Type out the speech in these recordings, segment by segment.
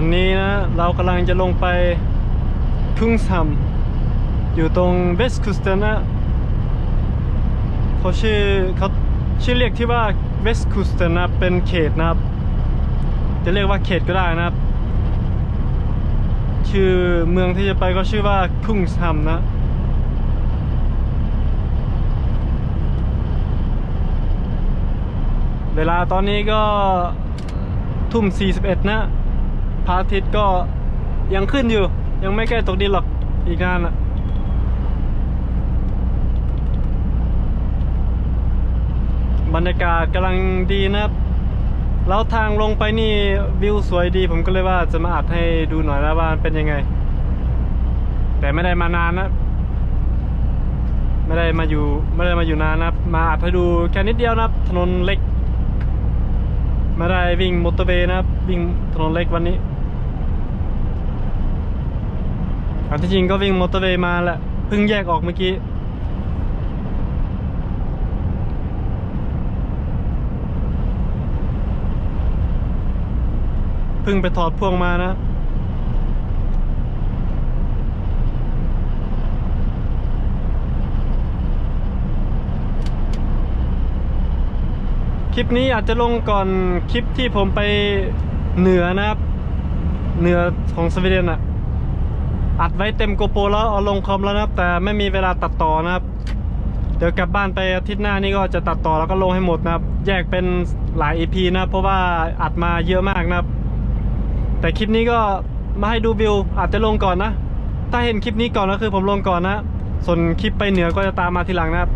วันนี้นะ เรากำลังจะลงไปทุ่งซัมอยู่ตรงเวสต์คูสเตนนะเขาชื่อเขาชื่อเรียกที่ว่าเวสต์คูสเตนะเป็นเขตนะครับ จะเรียกว่าเขตก็ได้นะครับ ชื่อเมืองที่จะไปก็ชื่อว่าทุ่งซัมนะ เวลาตอนนี้ก็ทุ่ม 41 นะ พระอาทิตย์ก็ยังขึ้นอยู่ ยังไม่ใกล้ตกดินหรอกอีกนานอะบรรยากาศกำลังดีนะครับ แล้วทางลงไปนี่วิวสวยดี ผมก็เลยว่าจะมาอัดให้ดูหน่อยนะว่าเป็นยังไง แต่ไม่ได้มานานนะ ไม่ได้มาอยู่ไม่ได้มาอยู่นานนะมาอัดให้ดูแค่นิดเดียวนะครับ ถนนเล็ก ไม่ได้วิ่งมอเตอร์เวย์นะครับ วิ่งถนนเล็กวันนี้ อันที่จริงก็วิ่งมอเตอร์เวย์มาแหละเพิ่งแยกออกเมื่อกี้ เพิ่งไปถอดพ่วงมานะคลิปนี้อาจจะลงก่อนคลิปที่ผมไปเหนือนะครับ เหนือของสวีเดนอะ อัดไว้เต็มโกโปรแล้วเอาลงคอมแล้วนะครับ แต่ไม่มีเวลาตัดต่อนะครับ เดี๋ยวกลับบ้านไปอาทิตย์หน้านี่ก็จะตัดต่อแล้วก็ลงให้หมดนะครับ แยกเป็นหลาย EP นะ เพราะว่าอัดมาเยอะมากนะครับ แต่คลิปนี้ก็มาให้ดูวิวอาจจะลงก่อนนะ ถ้าเห็นคลิปนี้ก่อนก็คือผมลงก่อนนะ ส่วนคลิปไปเหนือก็จะตามมาทีหลังนะครับ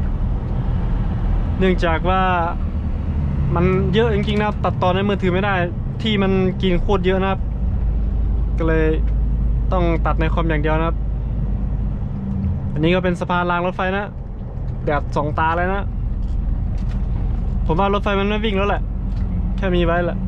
เนื่องจากว่ามันเยอะจริงๆนะครับ ตัดต่อในมือถือไม่ได้ ที่มันกินโคตรเยอะนะครับ ก็เลย ต้องตัดในคอมอย่างเดียวนะครับ อันนี้ก็เป็นสะพานรางรถไฟนะแดดสองตาเลยนะ ผมว่ารถไฟมันไม่วิ่งแล้วแหละ แค่มีไว้แหละ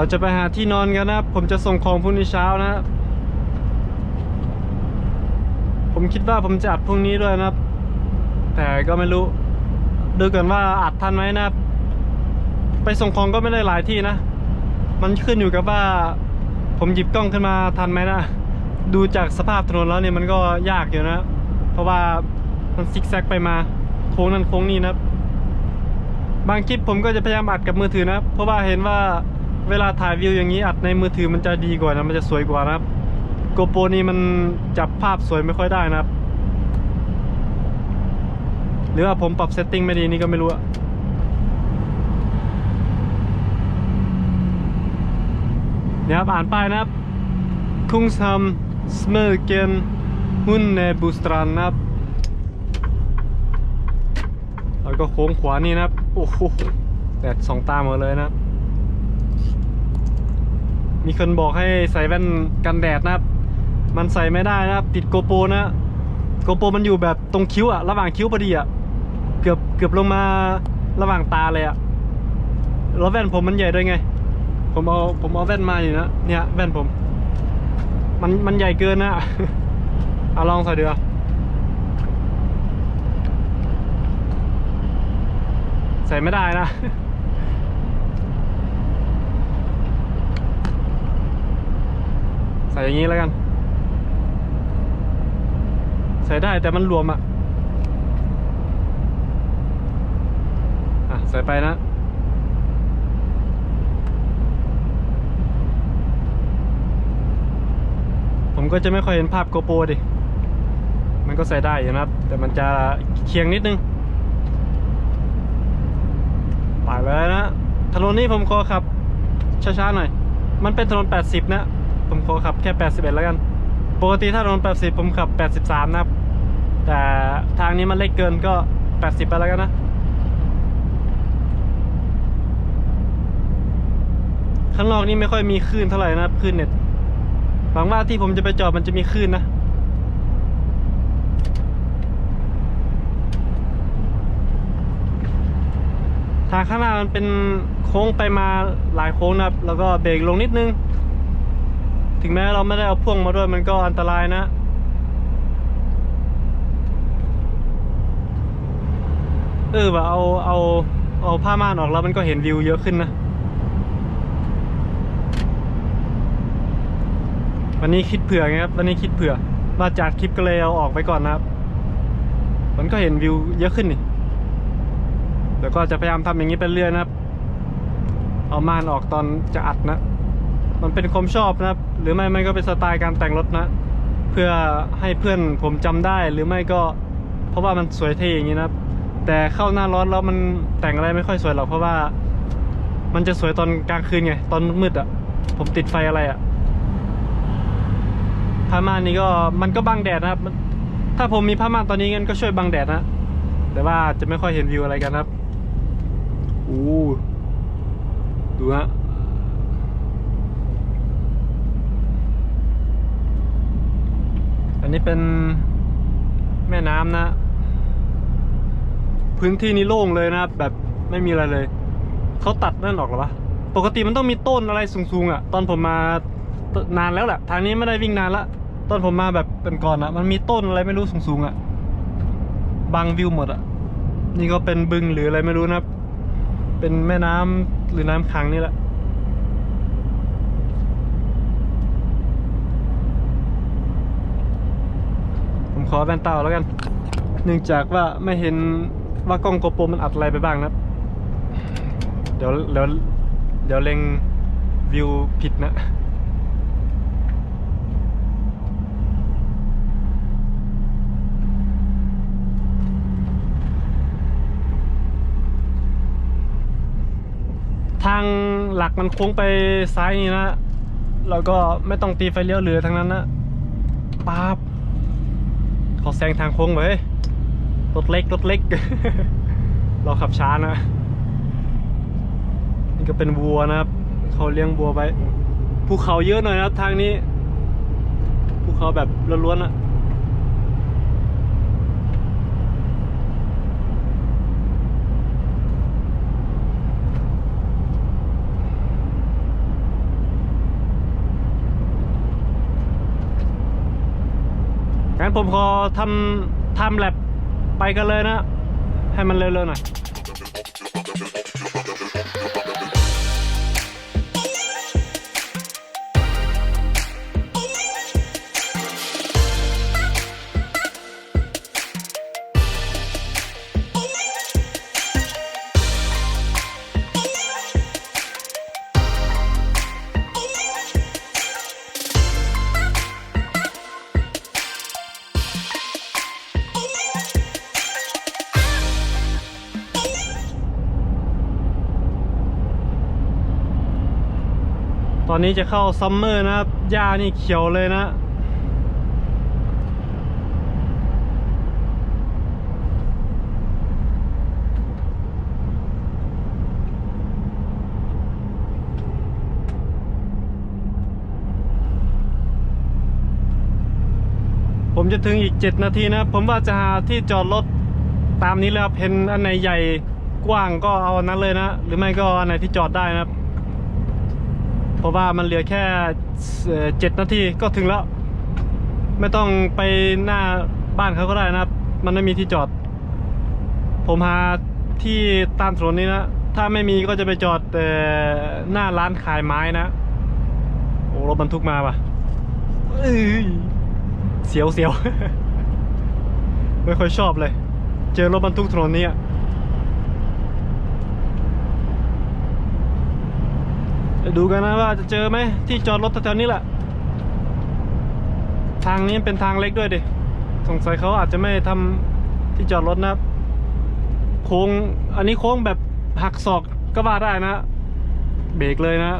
เราจะไปหาที่นอนกันนะครับ ผมจะส่งของพรุ่งนี้เช้านะผมคิดว่าผมจะอัดพรุ่งนี้ด้วยนะครับ แต่ก็ไม่รู้ ดูกันว่าอัดทันไหมนะครับ ไปส่งของก็ไม่ได้หลายที่นะ มันขึ้นอยู่กับว่า ผมหยิบกล้องขึ้นมาทันไหมนะ ดูจากสภาพถนนแล้วเนี่ยมันก็ยากอยู่นะ เพราะว่ามันซิกแซกไปมาโค้งนั้นโค้งนี้นะบางคลิปผมก็จะพยายามอัดกับมือถือนะ เพราะว่าเห็นว่า เวลาถ่ายวิวอย่างนี้อัดในมือถือมันจะดีกว่านะมันจะสวยกว่านะครับโกโปรนี่มันจับภาพสวยไม่ค่อยได้นะครับ หรือว่าผมปรับเซตติ้งไม่ดีนี่ก็ไม่รู้อะเนี่ยครับอ่านป้ายนะครับคุงซัมสเมอร์เกนฮุนเนบูสตรันนะครับแล้วก็โค้งขวานี่นะครับ โอ้โหแดดสองตาหมดเลยนะครับ มีคนบอกให้ใส่แว่นกันแดดนะครับ มันใส่ไม่ได้นะครับ ติดโกโปรนะโกโปรมันอยู่แบบตรงคิ้วอะระหว่างคิ้วพอดีอะเกือบเกือบลงมาระหว่างตาเลยอะแล้วแว่นผมมันใหญ่ด้วยไง ผมเอาผมเอาแว่นมาอยู่นะเนี่ยแว่นผม มันมันใหญ่เกินนะเอาลองใส่ดูอะใส่ไม่ได้นะ ส่อย่างนี้แล้วกัน ใส่ได้แต่มันรวมอะอะ ใส่ไปนะผมก็จะไม่ค่อยเห็นภาพโกโปรดิ มันก็ใส่ได้อยู่นะครับ แต่มันจะเคียงนิดนึงไปเลยนะ ถนนนี้ผมขอขับช้าๆหน่อย มันเป็นถนน 80 นะ ผมขอขับแค่ 81 แล้วกัน ปกติถ้าโดน80 ผมขับ 83 นะครับ แต่ทางนี้มันเล็กเกินก็ 80 ไปแล้วกันนะข้างนอกนี่ไม่ค่อยมีคลื่นเท่าไหร่นะครับคลื่นเน็ตหวังว่าที่ผมจะไปจอดมันจะมีคลื่นนะทางข้างหน้ามันเป็นโค้งไปมาหลายโค้งนะครับ แล้วก็เบรกลงนิดนึง ถึงแม้เราไม่ได้เอาพ่วงมาด้วยมันก็อันตรายนะ เออว่าเอาเอาเอาผ้าม่านออกแล้วมันก็เห็นวิวเยอะขึ้นนะ วันนี้คิดเผื่อไงครับ วันนี้คิดเผื่อ มาจัดคลิปก็เลยเอาออกไปก่อนนะครับ มันก็เห็นวิวเยอะขึ้นนี่แล้วก็จะพยายามทำอย่างนี้ไปเรื่อยนะครับ เอาม่านออกตอนจะอัดนะ มันเป็นความชอบนะครับ หรือไม่ไมันก็เป็นสไตล์การแต่งรถนะ เพื่อให้เพื่อนผมจำได้หรือไม่ก็เพราะว่ามันสวยเท่อย่างนี้นะครับ แต่เข้าหน้าร้อนแล้วมันแต่งอะไรไม่ค่อยสวยหรอกเพราะว่า มันจะสวยตอนกลางคืนไงตอนมืดอะ ผมติดไฟอะไรอะผ้าม่านนี้ก็มันก็บังแดดนะครับ ถ้าผมมีผ้าม่านตอนนี้งั้นก็ช่วยบังแดดนะ แต่ว่าจะไม่ค่อยเห็นวิวอะไรกันครับ อู้ดูฮะ อั นี้เป็นแม่น้ำนะ พื้นที่นี้โล่งเลยนะครับ แบบไม่มีอะไรเลย เขาตัดนั่นออกหรอวะ ปกติมันต้องมีต้นอะไรสูงๆอะ ตอนผมมานานแล้วแหละ ทางนี้ไม่ได้วิ่งนานละ ตอนผมมาแบบเป็นก่อนอะ มันมีต้นอะไรไม่รู้สูงๆอะ บังวิวหมดอะ นี่ก็เป็นบึงหรืออะไรไม่รู้นะครับ เป็นแม่น้ำหรือน้ำขังนี่แหละ ผมขอแว่นตาแล้วกัน เนื่องจากว่าไม่เห็นว่ากล้องโกโปรมันอัดอะไรไปบ้างนะเดี๋ยวเดี๋ยวเดี๋ยวเล็งวิวผิดนะทางหลักมันโค้งไปซ้ายนี่นะ แล้วก็ไม่ต้องตีไฟเลี้ยวเหลือทั้งนั้นนะป๊าบ เขาแซงทางโค้งเลยรถเล็กรถเล็ก เราขับช้านะ นี่ก็เป็นวัวนะครับ เขาเลี้ยงวัวไว้ภูเขาเยอะหน่อยนะครับทางนี้ภูเขาแบบล้วนๆอะ งั้นผมขอทำทำแลบไปกันเลยนะ ให้มันเร็วๆหน่อย ตอนนี้จะเข้าซัมเมอร์นะครับหญ้านี่เขียวเลยนะผมจะถึงอีก 7 นาทีนะ ผมว่าจะหาที่จอดรถตามนี้เลยครับเห็นอันไหนใหญ่กว้างก็เอาอันนั้นเลยนะ หรือไม่ก็อันไหนที่จอดได้นะครับ เพราะว่ามันเหลือแค่เจ็ดนาทีก็ถึงแล้ว ไม่ต้องไปหน้าบ้านเขาก็ได้นะครับ มันไม่มีที่จอด ผมหาที่ตามถนนนี้นะ ถ้าไม่มีก็จะไปจอดแต่หน้าร้านขายไม้นะ โอ้รถบรรทุกมาปะเอ้ยเสียวเสียวไม่ค่อยชอบเลย เจอรถบรรทุกถนนนี้อะ ไป ดูกันนะว่าจะเจอไหมที่จอดรถแถวนี้แหละทางนี้เป็นทางเล็กด้วยดิสงสัยเขาอาจจะไม่ทำที่จอดรถนะโค้งอันนี้โค้งแบบหักศอกก็ว่าได้นะเบรกเลยนะ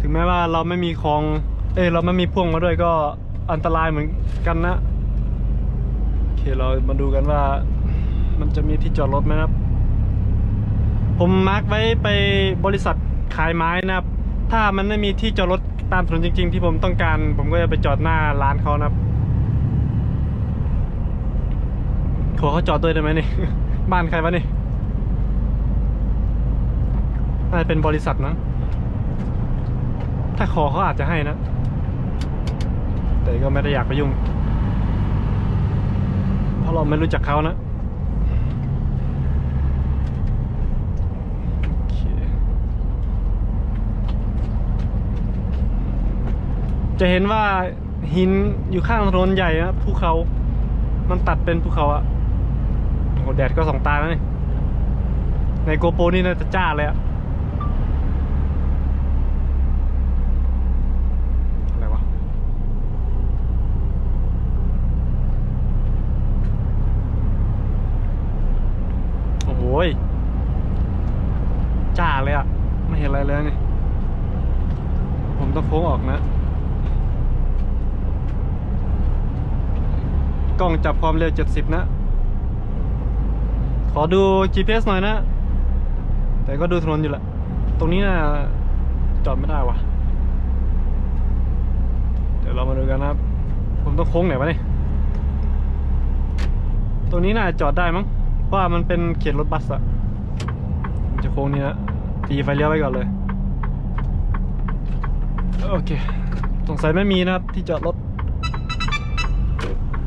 ถึงแม้ว่าเราไม่มีของเอ้ยเราไม่มีพ่วงมาด้วยก็อันตรายเหมือนกันนะโอเคเรามาดูกันว่า มันจะมีที่จอดรถไหมครับ ผมมาร์กไว้ไปบริษัทขายไม้นะครับ ถ้ามันไม่มีที่จอดรถตามถนนจริง ๆ ที่ผมต้องการ ผมก็จะไปจอดหน้าร้านเขานะครับขอเขาจอดด้วยได้ไหมนี่ บ้านใครวะนี่น่าจะเป็นบริษัทนะ ถ้าขอเขาอาจจะให้นะ แต่ก็ไม่ได้อยากไปยุ่ง เพราะเราไม่รู้จักเขานะโอเค จะเห็นว่าหินอยู่ข้างถนนใหญ่นะภูเขา มันตัดเป็นภูเขาอะโอ้โหแดดก็สองตาแล้วนี่ ในโกโปรนี่น่าจะจ้าเลยอะอะไรวะโอ้ยจ้าเลยอะไม่เห็นอะไรเลยนี่ ผมต้องโค้งออกนะ กล้องจับความเร็ว 70 นะ ขอดู GPS หน่อยนะ แต่ก็ดูถนนอยู่แหละ ตรงนี้นะจอดไม่ได้วะเดี๋ยวเรามาดูกันนะครับ ผมต้องโค้งไหนวะเนี่ยตรงนี้น่าจะจอดได้มั้งเพราะว่ามันเป็นเขตรถบัสอะจะโค้งนี้นะตีไฟเลี้ยวไว้ก่อนเลย โอเค สงสัยไม่มีนะครับที่จอดรถ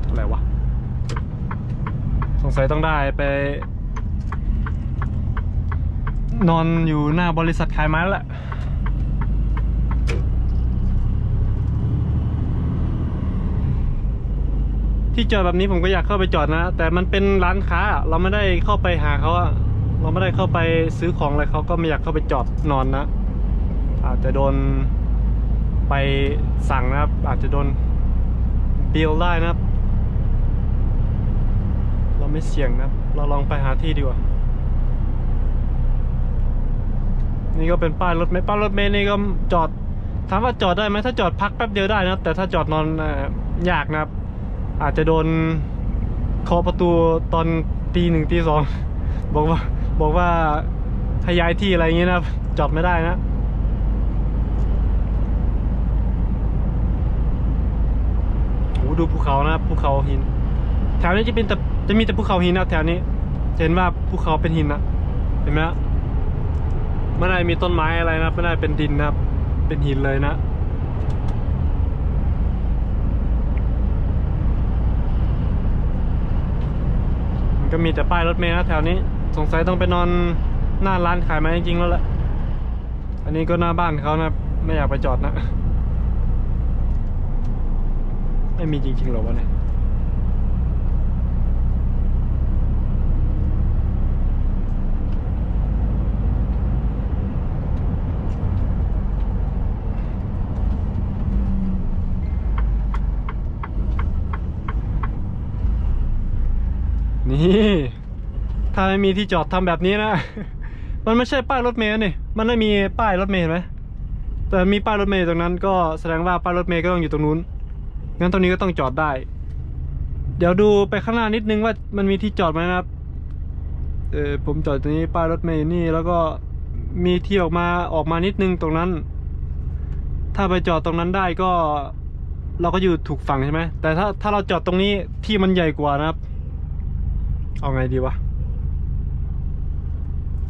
อะไรวะ สงสัยต้องได้ไป นอนอยู่หน้าบริษัทขายไม้แล้วแหละที่จอดแบบนี้ผมก็อยากเข้าไปจอดนะ แต่มันเป็นร้านค้า เราไม่ได้เข้าไปหาเขาอะเราไม่ได้เข้าไปซื้อของอะไรเขาก็ไม่อยากเข้าไปจอดนอนนะ อาจจะโดนไปสั่งนะครับ อาจจะโดนเบิลได้นะครับ ไม่เสี่ยงนะเราลองไปหาที่ดีกว่า นี่ก็เป็นป้ายรถเมล์ป้ายรถเมล์นี่ก็จอด ถามว่าจอดได้ไหมถ้าจอดพักแป๊บเดียวได้นะ แต่ถ้าจอดนอนอยากนะครับ อาจจะโดนเคาะประตูตอนตีหนึ่งตีสองบอกว่าบอกว่าให้ย้ายที่อะไรอย่างเงี้ยนะจอดไม่ได้นะโอ้ดูภูเขานะภูเขาหินแถวนี้จะเป็นแต่ จะมีแต่ภูเขาหินนะแถวนี้จะเห็นว่าภูเขาเป็นหินนะเห็นไหมฮะไม่ได้มีต้นไม้อะไรนะไม่ได้เป็นดินนะเป็นหินเลยนะมันก็มีแต่ป้ายรถเมล์นะแถวนี้สงสัยต้องไปนอนหน้าร้านขายไม้จริงๆแล้วแหละอันนี้ก็หน้าบ้านเขานะไม่อยากไปจอดนะ ไม่มีจริงๆหรอวะเนี่ย นี่ถ้าไม่มีที่จอดทำแบบนี้นะ มันไม่ใช่ป้ายรถเมล์นี่ มันไม่มีป้ายรถเมล์เห็นไหมแต่มีป้ายรถเมล์ตรงนั้นก็แสดงว่าป้ายรถเมล์ก็ต้องอยู่ตรงนู้น งั้นตรงนี้ก็ต้องจอดได้ เดี๋ยวดูไปข้างหน้านิดนึงว่ามันมีที่จอดไหมนะครับ เออผมจอดตรงนี้ป้ายรถเมล์นี่แล้วก็มีที่ออกมาออกมานิดนึงตรงนั้น ถ้าไปจอดตรงนั้นได้ก็ เราก็อยู่ถูกฝั่งใช่ไหม แต่ถ้าถ้าเราจอดตรงนี้ที่มันใหญ่กว่านะครับ เอาไงดีวะ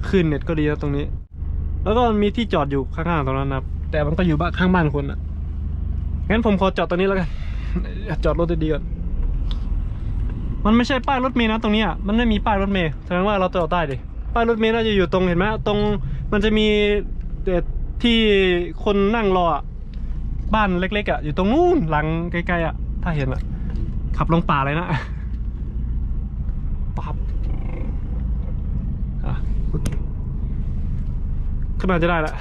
ขึ้นเน็ตก็ดีนะตรงนี้ แล้วก็มีที่จอดอยู่ข้างๆตรงนั้นนะครับ แต่มันก็อยู่บ้านข้างบ้านคนอะ งั้นผมขอจอดตรงนี้แล้วกัน จอดรถดีๆก่อน มันไม่ใช่ป้ายรถเมล์นะตรงนี้อะ มันไม่มีป้ายรถเมล์แสดงว่าเราจอดได้ดิ ป้ายรถเมล์น่าจะอยู่ตรงเห็นไหมตรงมันจะมีเอ่ที่คนนั่งรออะบ้านเล็กๆอะ อยู่ตรงนู้นหลังใกล้ๆอะ ถ้าเห็นอะ ขับลงป่าเลยนะ ปั๊บอะขึ้นมาจะได้ละ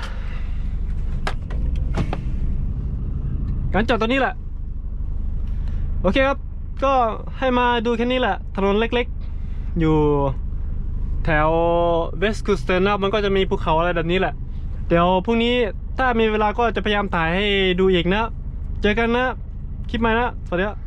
การจอดตรงนี้แหละ โอเคครับ ก็ให้มาดูแค่นี้แหละ ถนนเล็กๆ อยู่แถวเวสต์คูสเตนนะมันก็จะมีภูเขาอะไรแบบนี้แหละ เดี๋ยวพรุ่งนี้ถ้ามีเวลาก็จะพยายามถ่ายให้ดูอีกนะ เจอกันนะ คลิปใหม่นะ สวัสดีครับ